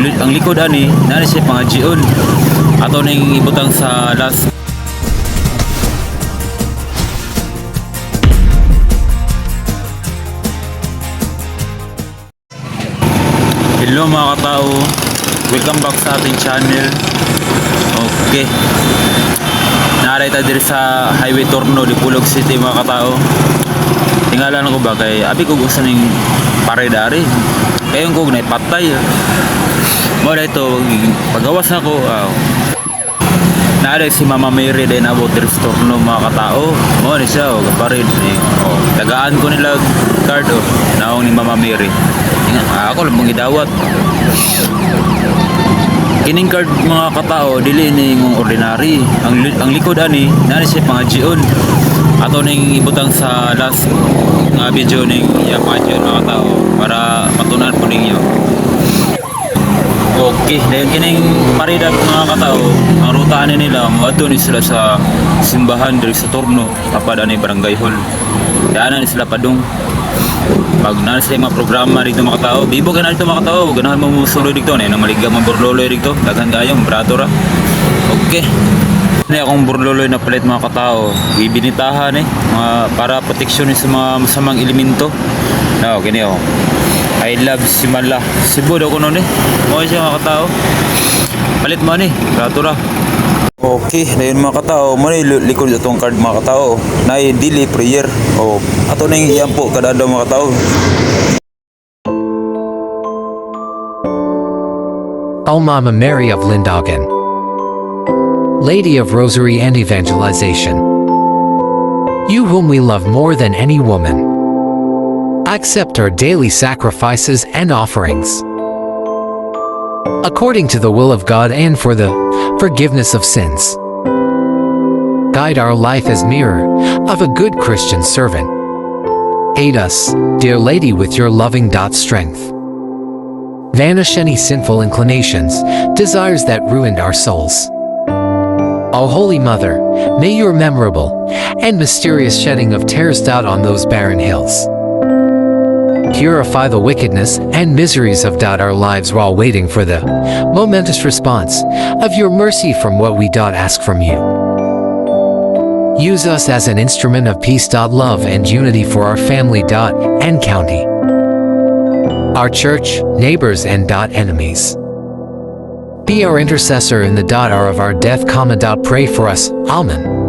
ang likod ani nani siya mga gion ato ning ibutang sa last Hello mga katao. Welcome back sa ating channel. Okay. Naaray tayo diri sa Highway Torno Dipulog City mga katao. Tingalan ko ba kay Abi ko gusto ning paredari Kayon ko na patay Mo na ito Pagawas na ko uh, Naaray si Mama Mary din about diri sa Torno mga katao Mo ni siya oh, kaparid eh. oh, Tagaan ko nila card oh Naong ni Mama Mary Tinga, ah, ako lang mong idawat Kining card mga katao dili ni ng ordinary. Ang ang likod ani nani siya mga gion. Ato ning ibutang sa last nga video ning iya mga gion mga katao para Okay, dahil kining paridat mga katao, ang ruta ani nila moadto ni sila sa simbahan diri sa Torno, tapad ani barangay hall. Daanan sila padung. Pag na sa mga programa dito mga tao bibo ka na dito mga tao ganahan mo musulo dito na maligam ang burloloy dito daghan kayo brato ra. Okay. Na akong burloloy na palit mga katao. Ibinitahan eh mga, para proteksyon sa mga masamang elemento. Na okay niyo I love Simala Cebu daw ko noon eh mo siya mga katao. Palit mo ni. Brato ra. Okay, dayon mga katao, mo ni likod itong card mga katao. Na daily prayer. O ato na yung iyan po kada adlaw mga katao. O Mama Mary of Lindogan, Lady of Rosary and Evangelization, you whom we love more than any woman, accept our daily sacrifices and offerings. According to the will of God and for the forgiveness of sins. Guide our life as mirror of a good Christian servant. Aid us, dear Lady, with your loving dot strength. Vanish any sinful inclinations, desires that ruined our souls. O Holy Mother, may your memorable and mysterious shedding of tears doubt on those barren hills. Purify the wickedness and miseries of doubt our lives while waiting for the momentous response of your mercy from what we dot ask from you. Use us as an instrument of peace dot love and unity for our family dot and county our church, neighbors, and dot enemies. Be our intercessor in the dot hour of our death, comma pray for us. Amen.